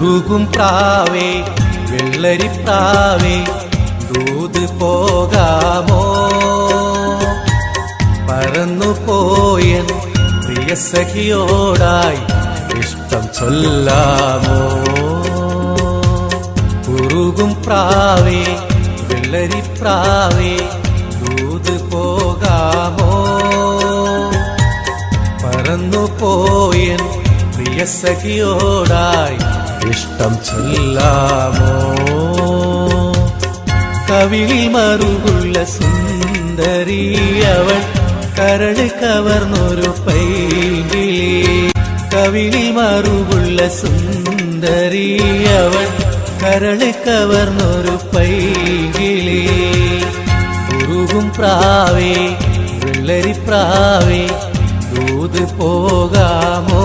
കുറുകും പ്രാവേ വെള്ളരിപ്രാവേ ദൂത് പോകാമോ? പറന്നു പോയൻ പ്രിയ സഖിയോടായി ഇഷ്ടം ചൊല്ലാമോ? ഉറുകും പ്രാവേ വെള്ളരിപ്രാവേ ദൂത് പോകാമോ? പറന്നു പോയൻ പ്രിയ സഖിയോടായി ഇഷ്ടം ചൊല്ലാമോ? കവിളിൽ മറുകുള്ള സുന്ദരി അവൾ കരൾ കവർന്നൊരു പൈകിളി കവിളിൽ മറുകുള്ള സുന്ദരി അവൾ കരൾ കവർന്നൊരു പൈകിളി കുറുകും പ്രാവേ വെള്ളരി പ്രാവേ ദൂത് പോകാമോ?